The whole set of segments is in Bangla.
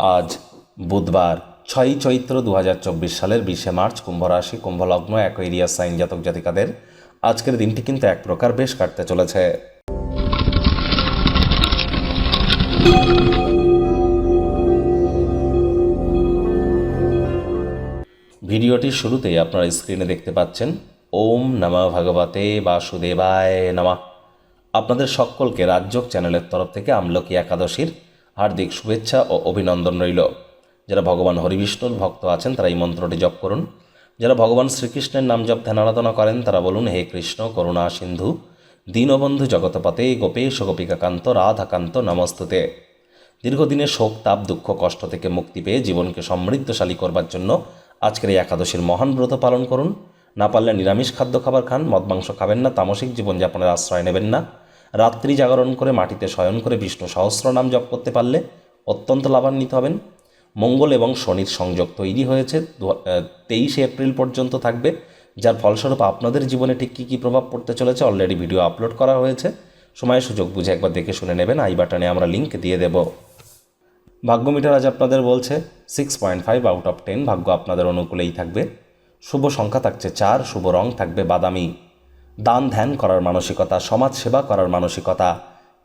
আজ বুধবার ছয়ই চৈত্র দু হাজার চব্বিশ সালের বিশে মার্চ কুম্ভ রাশি কুম্ভলগ্ন, অ্যাকোয়েরিয়া সাইন জাতক জাতিকাদের আজকের দিনটি কিন্তু এক প্রকার বেশ কাটতে চলেছে। ভিডিওটির শুরুতেই আপনারা স্ক্রিনে দেখতে পাচ্ছেন, ওম নমঃ ভগবতে বাসুদেবায় নমা। আপনাদের সকলকে রাজ্যক চ্যানেলের তরফ থেকে আমলকি একাদশীর হার্দিক শুভেচ্ছা ও অভিনন্দন রইল। যারা ভগবান হরিবিষ্ণুর ভক্ত আছেন, তারা এই মন্ত্রটি জপ করুন। যারা ভগবান শ্রীকৃষ্ণের নাম জপ ধ্যান আরাধনা করেন, তারা বলুন, হে কৃষ্ণ, করুণা সিন্ধু, দীনবন্ধু জগতপতে গোপেশ গোপিকাকান্ত, রাধাকান্ত, নমস্তুতে। দীর্ঘদিনের শোক, তাপ, দুঃখ, কষ্ট থেকে মুক্তি পেয়ে জীবনকে সমৃদ্ধশালী করবার জন্য আজকের এই একাদশীর মহান ব্রত পালন করুন। না পারলে নিরামিষ খাদ্য খাবার খান, মদ, মাংস খাবেন না, তামসিক জীবনযাপনের আশ্রয় নেবেন না। রাত্রি জাগরণ করে মাটিতে শয়ন করে বিষ্ণু সহস্র নাম জপ করতে পারলে অত্যন্ত লাভান্বিত হবেন। মঙ্গল এবং শনির সংযোগ তৈরি হয়েছে। তেইশে এপ্রিল পর্যন্ত থাকবে, যার ফলস্বরূপ আপনাদের জীবনে ঠিক কী কী প্রভাব পড়তে চলেছে অলরেডি ভিডিও আপলোড করা হয়েছে। সময় সুযোগ বুঝে একবার দেখে শুনে নেবেন। আই বাটনে আমরা লিঙ্ক দিয়ে দেব। ভাগ্য মিটার আজ আপনাদের বলছে six point five out of ten ভাগ্য আপনাদের অনুকূলেই থাকবে। শুভ সংখ্যা থাকছে চার, শুভ রং থাকবে বাদামি। দান ধ্যান করার মানসিকতা, সমাজ সেবা করার মানসিকতা,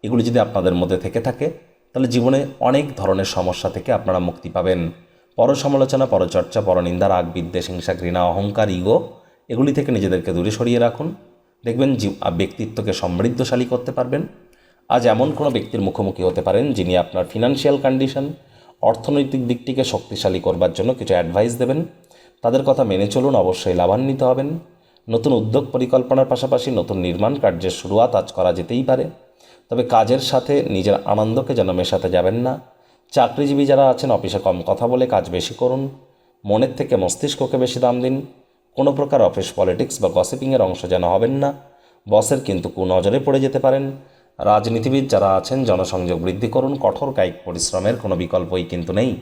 এগুলি যদি আপনাদের মধ্যে থেকে থাকে, তাহলে জীবনে অনেক ধরনের সমস্যা থেকে আপনারা মুক্তি পাবেন। পর সমালোচনা পরচর্চা, পরনিন্দা রাগ বিদ্বেষ হিংসা, ঘৃণা, অহংকার, ইগো, এগুলি থেকে নিজেদেরকে দূরে সরিয়ে রাখুন। দেখবেন ব্যক্তিত্বকে সমৃদ্ধশালী করতে পারবেন। আজ এমন কোনো ব্যক্তির মুখোমুখি হতে পারেন যিনি আপনার ফিনান্সিয়াল কন্ডিশন অর্থনৈতিক দিকটিকে শক্তিশালী করবার জন্য কিছু অ্যাডভাইস দেবেন। তাদের কথা মেনে চলুন, অবশ্যই লাভান্বিত হবেন। নতুন উদ্যোগ পরিকল্পনার পাশাপাশি নতুন নির্মাণ কার্যের শুরুয়াত আজ করা যেতেই পারে। তবে কাজের সাথে নিজের আনন্দকে যেন মেশাতে যাবেন না। চাকরিজীবী যারা আছেন, অফিসে কম কথা বলে কাজ বেশি করুন। মনের থেকে মস্তিষ্ককে বেশি দাম দিন। কোনো প্রকার অফিস পলিটিক্স বা গসিপিংয়ের অংশ যেন হবেন না। বসের কিন্তু কুনজরে পড়ে যেতে পারেন। রাজনীতিবিদ যারা আছেন, জনসংযোগ বৃদ্ধি করুন। কঠোর কায়িক পরিশ্রমের কোনো বিকল্পই কিন্তু নেই।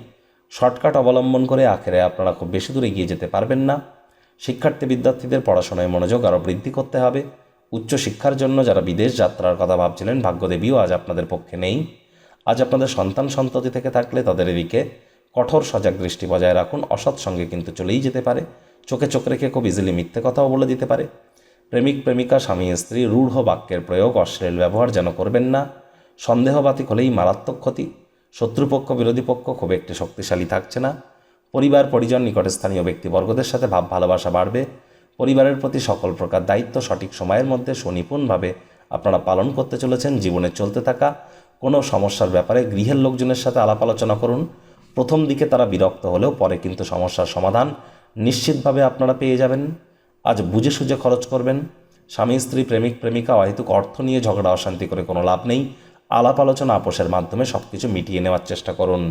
শর্টকাট অবলম্বন করে আখেরে আপনারা খুব বেশি দূরে এগিয়ে যেতে পারবেন না। শিক্ষার্থী বিদ্যার্থীদের পড়াশোনায় মনোযোগ আরও বৃদ্ধি করতে হবে। উচ্চশিক্ষার জন্য যারা বিদেশ যাত্রার কথা ভাবছিলেন, ভাগ্যদেবীও আজ আপনাদের পক্ষে নেই। আজ আপনাদের সন্তান সন্ততি থেকে থাকলে তাদের এদিকে কঠোর সজাগ দৃষ্টি বজায় রাখুন। অসৎ সঙ্গে কিন্তু চলেই যেতে পারে। চোখে চোখ রেখে খুব ইজিলি মিথ্যে কথাও বলে দিতে পারে। প্রেমিক, প্রেমিকা, স্বামী, স্ত্রী, রূঢ় বাক্যের প্রয়োগ, অশ্লীল ব্যবহার যেন করবেন না। সন্দেহবাতিক হলেই মারাত্মক ক্ষতি। শত্রুপক্ষ, বিরোধী পক্ষ খুব একটি শক্তিশালী থাকছে না। পরিবার, পরিজন নিকটে স্থানীয় ব্যক্তিবর্গদের সাথে ভাব, ভালোবাসা বাড়বে। পরিবারের প্রতি সকল প্রকার দায়িত্ব সঠিক সময়ের মধ্যে সুনিপুণভাবে আপনারা পালন করতে চলেছেন, জীবনে চলতে থাকা। কোনো সমস্যার ব্যাপারে গৃহের লোকজনের সাথে আলাপ আলোচনা করুন। প্রথম দিকে তারা বিরক্ত হলেও পরে কিন্তু সমস্যার সমাধান নিশ্চিতভাবে আপনারা পেয়ে যাবেন। আজ বুঝে সুঝে খরচ করবেন। স্বামী, স্ত্রী, প্রেমিক, প্রেমিকা, অহেতুক অর্থ নিয়ে ঝগড়া, অশান্তি করে কোনো লাভ নেই। আলাপ আলোচনা আপোষের মাধ্যমে সব কিছু মিটিয়ে নেওয়ার চেষ্টা করুন।